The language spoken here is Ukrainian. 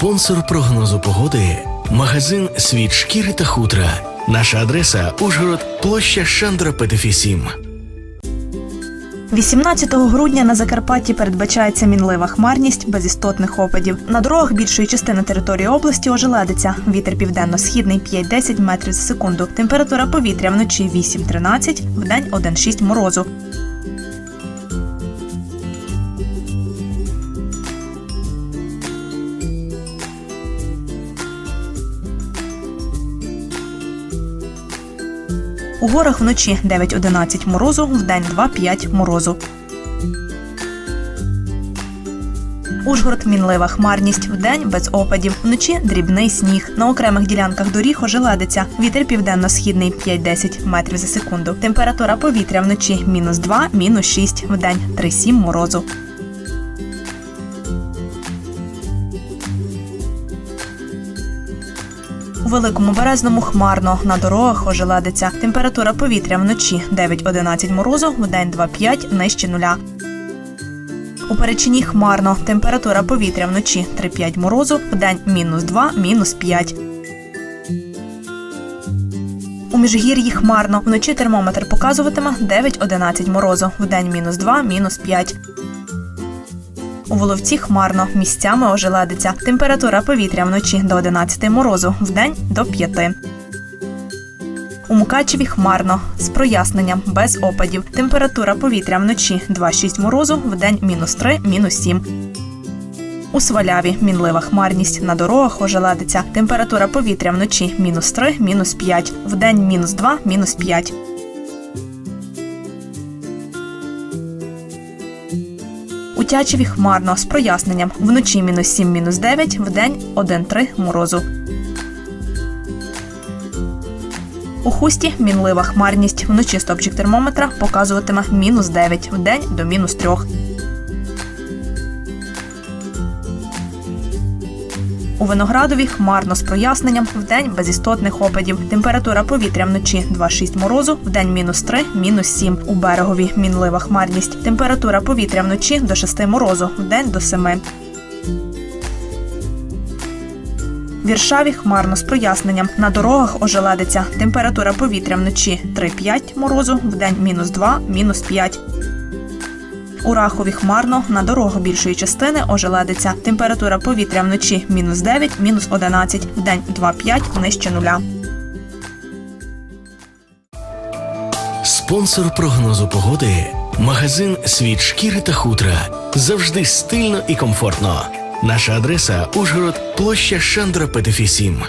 Спонсор прогнозу погоди магазин Світ шкіри та хутра. Наша адреса Ужгород, площа Шандра Петефі 7. 18 грудня на Закарпатті передбачається мінлива хмарність без істотних опадів. На дорогах більшої частини території області ожеледиться. Вітер південно-східний 5-10 метрів за секунду. Температура повітря вночі 8-13, вдень 1-6 морозу. У горах вночі 9-11 морозу, вдень 2-5 морозу. Ужгород мінлива хмарність вдень без опадів. Вночі дрібний сніг. На окремих ділянках доріг ожеледиться. Вітер південно-східний 5-10 метрів за секунду. Температура повітря вночі мінус 2, мінус 6, вдень 3-7 морозу. Великому березному хмарно на дорогах ожеледиться. Температура повітря вночі 9-11 морозу, вдень 2-5 нижче нуля. У перечині хмарно. Температура повітря вночі 3-5 морозу, вдень мінус 2, мінус 5. У міжгір'ї хмарно. Вночі термометр показуватиме 9-11 морозу, вдень мінус 2, мінус 5. У Воловці хмарно, місцями ожеледиться. Температура повітря вночі до 11 морозу, вдень до 5. У Мукачеві хмарно, з проясненням, без опадів. Температура повітря вночі 2-6 морозу, вдень мінус 3, мінус 7. У Сваляві мінлива хмарність. На дорогах ожеледиться. Температура повітря вночі мінус 3, мінус 5. Вдень мінус 2, мінус 5. Тячеві хмарно з проясненням. Вночі мінус 7, мінус 9, вдень 1-3 морозу. У хусті мінлива хмарність. Вночі стопчик термометра показуватиме мінус 9, вдень до мінус 3. У Виноградові хмарно з проясненням, вдень без істотних опадів. Температура повітря вночі 2-6 морозу, вдень мінус 3, мінус 7. У берегові мінлива хмарність. Температура повітря вночі до 6 морозу, вдень до 7. Віршаві хмарно з проясненням. На дорогах ожеледиться. Температура повітря вночі 3-5 морозу, вдень мінус 2, мінус 5. У Рахові хмарно, на дорогах більшої частини ожеледиться. Температура повітря вночі мінус 9, мінус 11, вдень 2-5, нижче нуля. Спонсор прогнозу погоди магазин Світ шкіри та хутра. Завжди стильно і комфортно. Наша адреса Ужгород, площа Шандра Петефі 7.